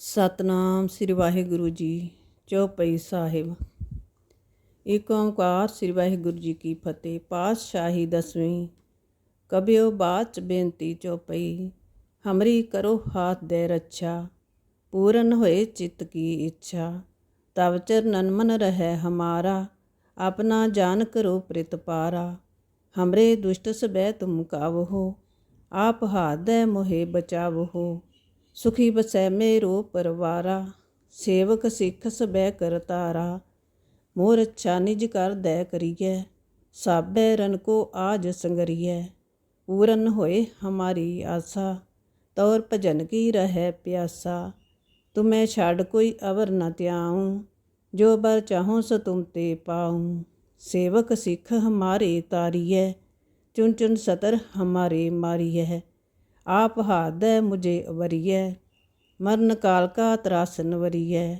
ਸਤਨਾਮ ਸ੍ਰੀ ਵਾਹਿਗੁਰੂ ਜੀ ਚੌਪਈ ਸਾਹਿਬ। ਏਕ ਓੰਕਾਰ ਸ੍ਰੀ ਵਾਹਿਗੁਰੂ ਜੀ ਕੀ ਫਤਿਹ। ਪਾਤਸ਼ਾਹੀ ਦਸਵੀਂ। ਕਬਿਓ ਬਾਚ ਬੇਨਤੀ ਚੌਪਈ ਹਮਰੀ ਕਰੋ ਹਾਥ ਦੇ ਰੱਛਾ। ਪੂਰਨ ਹੋਏ ਚਿੱਤ ਕੀ ਇੱਛਾ। ਤਵ ਚਰਨਨ ਮਨ ਰਹਿ ਹਮਾਰਾ। ਆਪਣਾ ਜਾਨ ਕਰੋ ਪ੍ਰਿਤ ਪਾਰਾ। ਹਮਰੇ ਦੁਸ਼ਟ ਸਬੈ ਤੁਮ ਕਾਵਹੋ ਆਪ ਹਾਥ ਦੇ ਮੋਹਿ ਬਚਾਵਹੋ ਸੁਖੀ ਬਸੈ ਮੇਰੋ ਪਰਵਾਰਾ, ਸੇਵਕ ਸਿੱਖ ਸਬੈ ਕਰਤਾਰਾ ਮੋਰ ਅੱਛਾ ਨਿਜ ਕਰ ਦੈ ਕਰੀਐ, ਸਾਬੈ ਰਨ ਕੋ ਆਜ ਸੰਗਰੀਐ। ਪੂਰਨ ਹੋਏ ਹਮਾਰੀ ਆਸਾ, ਤੌਰ ਭਜਨ ਕੀ ਰਹਿ ਪਿਆਸਾ। ਤੁਮੈ ਛਾੜ ਕੋਈ ਅਵਰ ਨ ਤਿਆਉ ਜੋ ਬਰ ਚਾਹੋ ਸੋ ਤੁਮ ਤੇ ਪਾਉ। ਸੇਵਕ ਸਿੱਖ ਹਮਾਰੇ ਤਾਰੀਐ ਚੁਨ ਚੁਨ ਸਤਰ ਹਮਾਰੇ ਮਾਰੀਐ। ਆਪ ਹਾਦੈ ਮੁਝੇ ਵਰੀਐ, ਮਰਨ ਕਾਲ ਕਾ ਤਰਾਸਨ ਵਰੀਐ।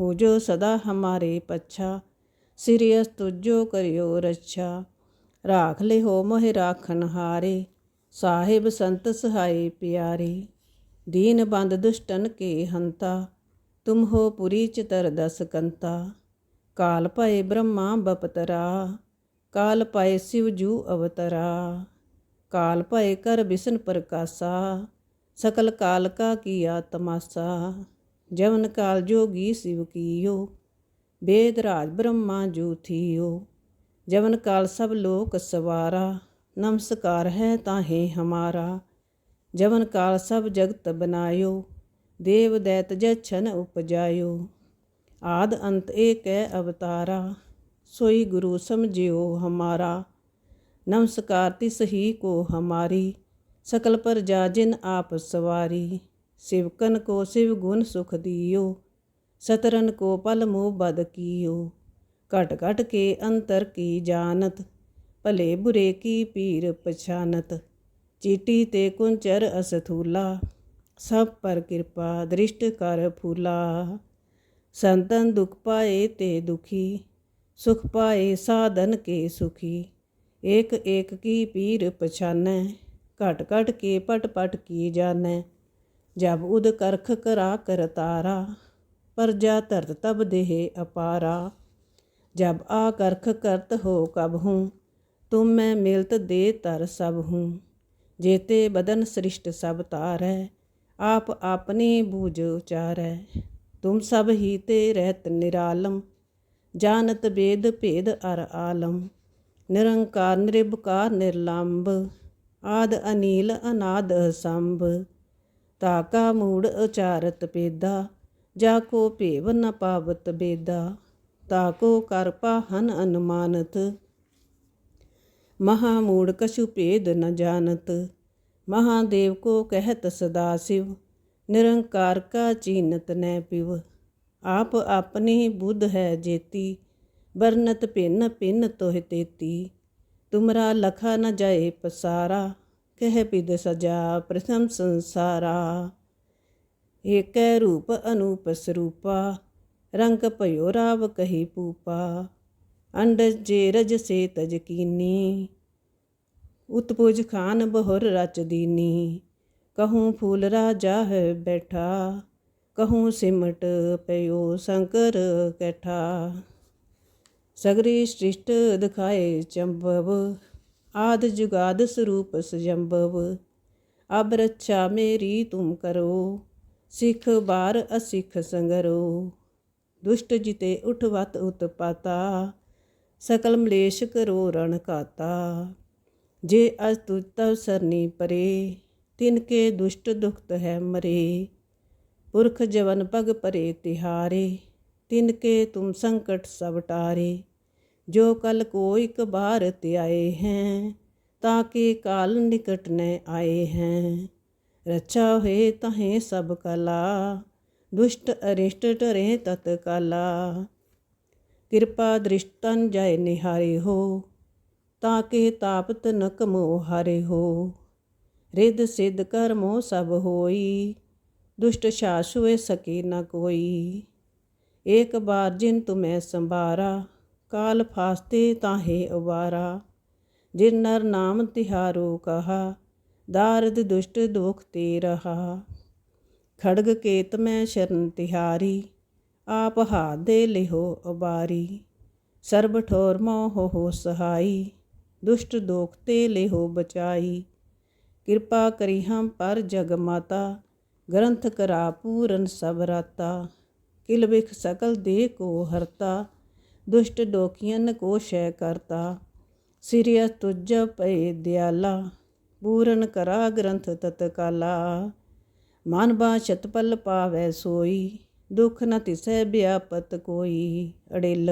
ਹੋ ਜੋ ਸਦਾ ਹਮਾਰੇ ਪੱਛਾ ਸਿਰਿਅਸ ਤੁਜੋ ਕਰਿਓ ਰੱਛਾ। ਰਾਖ ਲੈ ਹੋ ਮੋਹਿ ਰਾਖਨ ਹਾਰੇ, ਸਾਹਿਬ ਸੰਤ ਸਹਾਈ ਪਿਆਰੇ। ਦੀਨ ਬੰਦ ਦੁਸ਼ਟਨ ਕੇ ਹੰਤਾ, ਤੁਮ ਹੋ ਪੁਰੀ ਚਤਰ ਦਸ ਕੰਤਾ। ਕਾਲ ਭਏ ਬ੍ਰਹਮਾ ਬਪਤਰਾ, ਕਾਲ ਪਏ ਸਿਵ ਜੂ ਅਵਤਰਾ। ਕਾਲ ਭਏ ਕਰ ਬਿਸ਼ਨ ਪ੍ਰਕਾਸਾ ਸਕਲ ਕਾਲ ਕਾ ਕੀਆ ਤਮਾਸਾ ਜਵਨ ਕਾਲ ਜੋਗੀ ਸਿਵ ਕੀਓ ਵੇਦ ਰਾਜ ਬ੍ਰਹਮਾ ਜੂ ਥੀਓ ਜਵਨ ਕਾਲ ਸਭ ਲੋਕ ਸਵਾਰਾ ਨਮਸਕਾਰ ਹੈ ਤਾਹੇ ਹਮਾਰਾ ਜਵਨ ਕਾਲ ਸਭ ਜਗਤ ਬਨਾਇਓ ਦੇਵ ਦੈਤ ਜਛਨ ਉਪਜਾਇਓ ਆਦ ਅੰਤ ਏਕੈ ਅਵਤਾਰਾ ਸੋਈ ਗੁਰੂ ਸਮਝਿਓ ਹਮਾਰਾ नमस्कार तिस ही को हमारी, सकल पर जा जिन आप सवारी। शिवकन को शिव गुण सुख दियो, सतरन को पल मोह बद कियो। घट घट के अंतर की जानत, भले बुरे की पीर पछानत। चीटी ते कुंचर असथूला, सब पर कृपा दृष्ट कर फूला। संतन दुख पाए ते दुखी, सुख पाए साधन के सुखी। ਏਕ ਏਕ ਕੀ ਪੀਰ ਪਛਾਨੈ, ਘਟ ਘਟ ਕੇ ਪਟ ਪਟ ਕੀ ਜਾਣੈ। ਜਬ ਉਦ ਕਰਖ ਕਰਾ ਕਰਤਾਰਾ ਪਰਜਾ ਧਰਤ ਤਬ ਦੇਹ ਅਪਾਰਾ। ਜਬ ਆ ਕਰਖ ਕਰਤ ਹੋ ਕਬ ਹੂੰ, ਤੁਮ ਮੈਂ ਮਿਲਤ ਦੇ ਤਰ ਸਭ ਹੂੰ। ਜੇਤੇ ਬਦਨ ਸ੍ਰਿਸ਼ਟ ਸਭ ਤਾਰੈ ਆਪ ਆਪਣੀ ਬੂਝ ਉਚਾਰੈ। ਤੁਮ ਸਭ ਹੀ ਤੇ ਰਹਿਤ ਨਿਰਾਲਮ, ਜਾਣਤ ਬੇਦ ਭੇਦ ਅਰ ਆਲਮ। ਨਿਰੰਕਾਰ ਨਿਰਭਕਾਰ ਨਿਰਲੰਭ, ਆਦ ਅਨੀਲ ਅਨਾਦ ਸੰਭ ਤਾਕਾ ਮੂੜ ਉਚਾਰਤ ਪੇਦਾ, ਜਾ ਕੋ ਭੇਵ ਨ ਪਾਵਤ ਬੇਦਾ। ਤਾਕੋ ਕਰ ਪਾਹਨ ਅਨੁਮਾਨਤ, ਮਹਾ ਮੂੜ ਕਛੁ ਭੇਦ ਨ ਜਾਣਤ। ਮਹਾਦੇਵ ਕੋ ਕਹਿਤ ਸਦਾ ਸਿਵ, ਨਿਰੰਕਾਰ ਕਾ ਚੀਨਤ ਨੈ ਪਿਵ। ਆਪ ਆਪਣੀ ਬੁੱਧ ਹੈ ਜੇਤੀ ਬਰਨਤ ਭਿੰਨ ਭਿੰਨ ਤੋਹਿ ਤੇਤੀ। ਤੁਮਰਾ ਲਖਾ ਨ ਜਾਏ ਪਸਾਰਾ, ਕਹਿ ਪਿਦ ਸਜਾ ਪ੍ਰਥਮ ਸੰਸਾਰਾ। ਏਕੈ ਰੂਪ ਅਨੂਪ ਸਰੂਪਾ, ਰੰਗ ਭਇਓ ਰਾਵ ਕਹੀ ਪੂਪਾ। ਅੰਡ ਜੇ ਰਜ ਸੇ ਤਜ ਕੀਨੀ, ਉਤਪੁਜ ਖਾਨ ਬਹੁਰ ਰਚ ਦੀਨੀ। ਕਹੂੰ ਫੂਲ ਰਾਜਾ ਹੈ ਬੈਠਾ, ਕਹੂੰ ਸਿਮਟ ਪਇਓ ਸ਼ੰਕਰ ਕੈਠਾ। ਸਗਰੀ ਸ੍ਰਿਸ਼ਟ ਦਿਖਾਏ ਚੰਬਵ, ਆਦ ਜੁਗਾਦ ਸਰੂਪ ਸਜੰਬਵ। ਅਬ ਰੱਛਾ ਮੇਰੀ ਤੁਮ ਕਰੋ, ਸਿੱਖ ਬਾਰ ਅਸਿੱਖ ਸੰਗਰੋ। ਦੁਸ਼ਟ ਜਿਤੇ ਉਠਵਤ ਉਤਪਾਤਾ, ਸਕਲ ਮਲੇਸ਼ ਕਰੋ ਰਣ ਕਾਤਾ। ਜੇ ਅਜ ਤੁ ਤਵ ਸਰਨੀ ਪਰੇ, ਤਿਨ ਕੇ ਦੁਸ਼ਟ ਦੁਖਤ ਹੈ ਮਰੇ। ਪੁਰਖ ਜਵਨ ਪਗ ਪਰੇ ਤਿਹਾਰੇ। ਤਿਨ ਕੇ ਤੁਮ ਸੰਕਟ ਸਭ ਟਾਰੇ ਜੋ ਕਲ ਕੋ ਇਕ ਬਾਰ ਤੇ ਆਏ ਹੈ ਤਾਂ ਕਿ ਕਾਲ ਨਿਕਟ ਨ ਆਏ ਹੈ ਰਚਾ ਹੋਏ ਤਹੇ ਸਭ ਕਲਾ ਦੁਸ਼ਟ ਅਰਿਸ਼ਟ ਟਰੇ ਤਤ ਕਾਲਾ ਕਿਰਪਾ ਦ੍ਰਿਸ਼ਟਨ ਜੈ ਨਿਹਾਰੇ ਹੋ ਤਾਂ ਕਿ ਤਾਪਤ ਨ ਕਮੋ ਹਾਰੇ ਹੋ ਰਿੱਧ ਸਿੱਧ ਕਰਮੋ ਸਭ ਹੋਈ ਦੁਸ਼ਟ ਸ਼ਾਸੁਏ ਸਕੇ ਨ ਕੋਈ ਏਕ ਬਾਰ ਜਿਨ ਤੁਮੈ ਸੰਭਾਰਾ, ਕਾਲ ਫਾਸਤੇ ਤਾਹੇ ਅਵਾਰਾ। ਜਿਨ ਨਰ ਨਾਮ ਤਿਹਾਰੋ ਕਹਾ, ਦਾਰਦ ਦੁਸ਼ਟ ਦੁਖ ਤੇ ਰਹਾ। ਖੜਗ ਕੇਤ ਮੈਂ ਸ਼ਰਨ ਤਿਹਾਰੀ, ਆਪ ਹਾਥ ਦੇ ਲਿਹੋ ਉਬਾਰੀ ਸਰਬ ਠੋਰ ਮੋਹ ਹੋ ਸਹਾਈ, ਦੁਸ਼ਟ ਦੋਖ ਤੇ ਲਿਹੋ ਬਚਾਈ। ਕਿਰਪਾ ਕਰੀ ਹਮ ਪਰ ਜਗ ਮਾਤਾ, ਗ੍ਰੰਥ ਕਰਾ ਪੂਰਨ ਸਭ ਰਾਤਾ। ਕਿਲ ਬਿਖ ਸਕਲ ਦੇ ਕੋ ਹਰਤਾ, ਦੁਸ਼ਟ ਡੋਕੀਅਨ ਕੋ ਸ਼ੈ ਕਰਤਾ। ਸਿਰਿਆ ਤੁਜ ਪਏ ਦਿਆਲਾ, ਪੂਰਨ ਕਰਾ ਗ੍ਰੰਥ ਤਤਕਾਲਾ। ਮਨ ਬਾਛਤ ਪਲ ਪਾਵੈ ਸੋਈ, ਦੁਖ ਨ ਤਿਸੈ ਬਿਆਪਤ ਕੋਈ ਅੜਿਲ।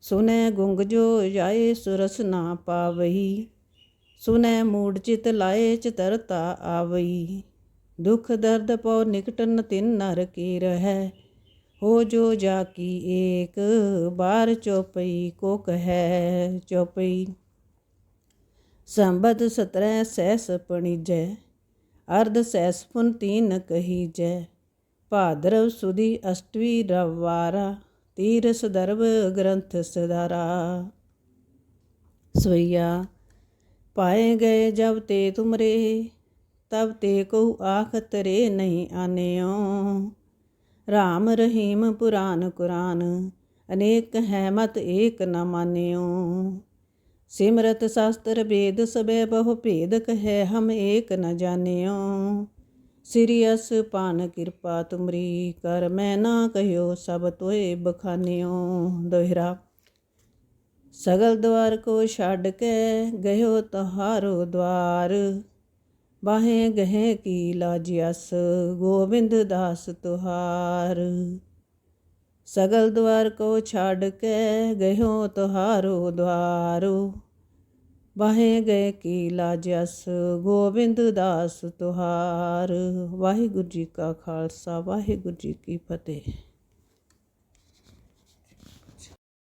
ਸੁਨੈ ਗੁੰਗ ਜੋ ਜਾਏ ਸੁਰਸ ਨਾ ਪਾਵਈ, ਸੁਨੈ ਮੂੜ ਚਿਤ ਲਾਏ ਚਤਰਤਾ ਆਵਈ। ਦੁਖ ਦਰਦ ਪਉ ਨਿਕਟਨ ਤਿਨ ਨਰ ਕੀ ਰਹੈ। ਹੋ ਜੋ ਜਾ ਕੀ ਏਕ, ਬਾਰ ਚੋਪਈ ਕੋ ਕਹੈ ਚੋਪਈ। ਸੰਬਦ ਸਤਰੈ ਸੈਸ ਪਣੀਜੈ, ਅਰਧ ਸੈਸ ਪੁਨ ਤੀਨ ਕਹੀਜੈ। ਭਾਦਰਵ ਸੁਦੀ ਅਸ਼ਟਵੀ ਰਵਾਰਾ ਤੀਰ ਸਦਰਵ ਗ੍ਰੰਥ ਸਦਾਰਾ ਸਵਈਆ, ਪਾਏ ਗਏ ਜਬ ਤੇ ਤੁਮਰੇ ਤਬ ਤੇ ਕਉ ਆਖਤ ਰੇ ਨਹੀਂ ਆਨਿਓ ਰਾਮ ਰਹੀਮ ਪੁਰਾਨ ਕੁਰਾਨ, ਅਨੇਕ ਹੈ ਮਤ ਏਕ ਨ ਮਾਨਿਓ ਸਿਮਰਤ ਸ਼ਾਸਤਰ ਵੇਦ ਸਬੈ ਬਹੁ ਭੇਦ ਕਹੈ ਹਮ ਏਕ ਨ ਜਾਣਿਓ ਸਿਰਿਅਸ ਪਾਨ ਕਿਰਪਾ ਤੁਮਰੀ ਕਰ ਮੈਂ ਨਾ ਕਹਿਓ ਸਭ ਤੋਏ ਬਖਾਨਿਓ ਦੋਹਿਰਾ, ਸਗਲ ਦਵਾਰ ਕੋ ਛੱਡ ਕੇ ਗਇਓ ਤਹਾਰੋ ਦਵਾਰ। ਬਾਹੇ ਗਹੇ ਕੀ ਲਾਜਿਆਸ ਗੋਬਿੰਦ ਦਾਸ ਤੁਹਾਰ। ਸਗਲ ਦਵਾਰ ਕੋ ਛੱਡ ਕੇ ਗਇਓ ਤੁਹਾਰੋ ਦਵਾਰੋ ਬਾਹੇ ਗਏ ਕੀ ਲਾਜਸ ਗੋਬਿੰਦ ਦਾਸ ਤੁਹਾਰ। ਵਾਹਿਗੁਰੂ ਜੀ ਕਾ ਖਾਲਸਾ, ਵਾਹਿਗੁਰੂ ਜੀ ਕੀ ਫਤਿਹ।